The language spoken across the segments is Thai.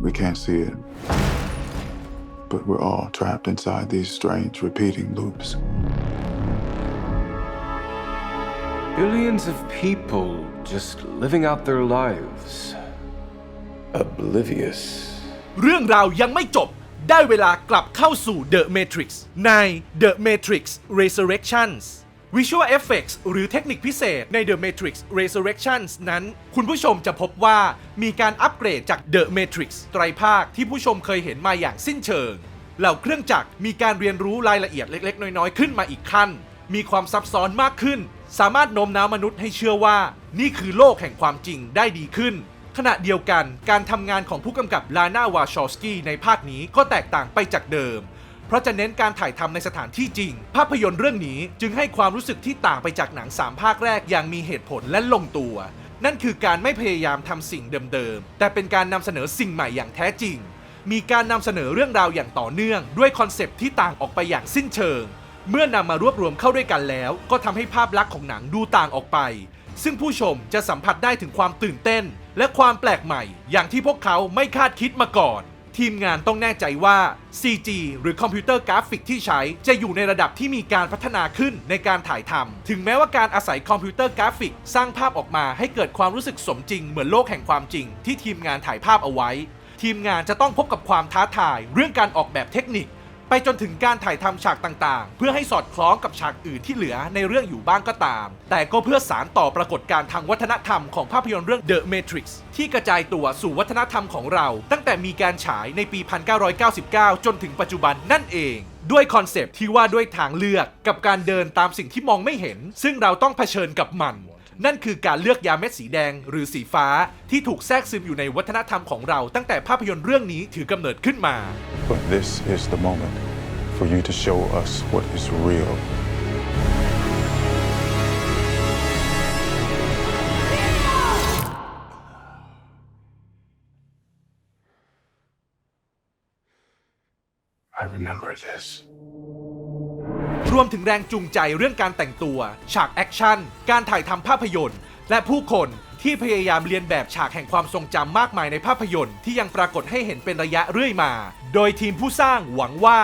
We can't see it. But we're all trapped inside these strange repeating loops. Billions of people just living out their lives. Oblivious. เรื่องราวยังไม่จบ ได้เวลากลับเข้าสู่ The Matrix ใน The Matrix Resurrections Visual Effects หรือเทคนิคพิเศษใน The Matrix Resurrections นั้น คุณผู้ชมจะพบว่ามีการอัปเกรดจาก The Matrix ไตรภาคที่ผู้ชมเคยเห็นมาอย่างสิ้นเชิง เหล่าเครื่องจักรมีการเรียนรู้รายละเอียดเล็ก ๆ น้อย ๆ ขึ้นมาอีกขั้น มีความซับซ้อนมากขึ้น สามารถโน้มน้าวมนุษย์ให้เชื่อว่า นี่คือโลกแห่งความจริงได้ดีขึ้น ขณะเดียวกันการทำงานของผู้กำกับลาน่าวาชอสกี้ในภาคนี้ก็แตกต่างไปจากเดิม เพราะจะเน้นการถ่ายทำในสถานที่จริง ภาพยนตร์เรื่องนี้จึงให้ความรู้สึกที่ต่างไปจากหนังสามภาคแรกอย่างมีเหตุผลและลงตัว นั่นคือการไม่พยายามทำสิ่งเดิมๆ แต่เป็นการนำเสนอสิ่งใหม่อย่างแท้จริง มีการนำเสนอเรื่องราวอย่างต่อเนื่อง ด้วยคอนเซปต์ที่ต่างออกไปอย่างสิ้นเชิง เมื่อนำมารวบรวมเข้าด้วยกันแล้ว ก็ทำให้ภาพลักษณ์ของหนังดูต่างออกไป ซึ่งผู้ชมจะสัมผัสได้ถึงความตื่นเต้น และความแปลกใหม่ อย่างที่พวกเขาไม่คาดคิดมาก่อน ทีมงานต้องแน่ใจว่า CG หรือคอมพิวเตอร์กราฟิกที่ใช้จะอยู่ในระดับที่มีการพัฒนาขึ้นในการถ่ายทำถึงแม้ว่าการอาศัยคอมพิวเตอร์กราฟิก สร้างภาพออกมาให้เกิดความรู้สึกสมจริงเหมือนโลกแห่งความจริง ที่ทีมงานถ่ายภาพเอาไว้ ทีมงานจะต้องพบกับความท้าทาย เรื่องการออกแบบเทคนิค ไปจนถึงการถ่ายทำฉากต่างๆ เพื่อให้สอดคล้องกับฉากอื่นที่เหลือในเรื่องอยู่บ้างก็ตาม แต่ก็เพื่อสารต่อปรากฏการณ์ทางวัฒนธรรมของภาพยนตร์เรื่อง The Matrix ที่กระจายตัวสู่วัฒนธรรมของเรา ตั้งแต่มีการฉายในปี 1999 จนถึงปัจจุบันนั่นเองด้วยคอนเซปที่ว่าด้วยทางเลือกกับการเดินตามสิ่งที่มองไม่เห็น ซึ่งเราต้องเผชิญกับมัน นั่นคือการเลือกยาเม็ดสีแดงหรือสีฟ้าที่ถูกแทรกซึมอยู่ในวัฒนธรรมของเรา ตั้งแต่ภาพยนตร์เรื่องนี้ถือกำเนิดขึ้นมา But this is the moment for you to show us what is real. I remember this. รวมถึงแรงจูงใจเรื่องการแต่งตัว ฉากแอคชั่น การถ่ายทำภาพยนตร์ และผู้คนที่พยายามเรียนแบบฉากแห่งความทรงจำมากมายในภาพยนตร์ที่ยังปรากฏให้เห็นเป็นระยะเรื่อยมา โดยทีมผู้สร้างหวังว่า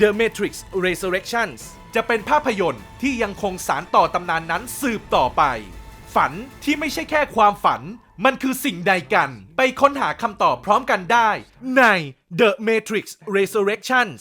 The Matrix Resurrections จะเป็นภาพยนตร์ที่ยังคงสารต่อตำนานนั้นสืบต่อไป ฝันที่ไม่ใช่แค่ความฝัน มันคือสิ่งใดกัน ไปค้นหาคำตอบพร้อมกันได้ ใน The Matrix Resurrections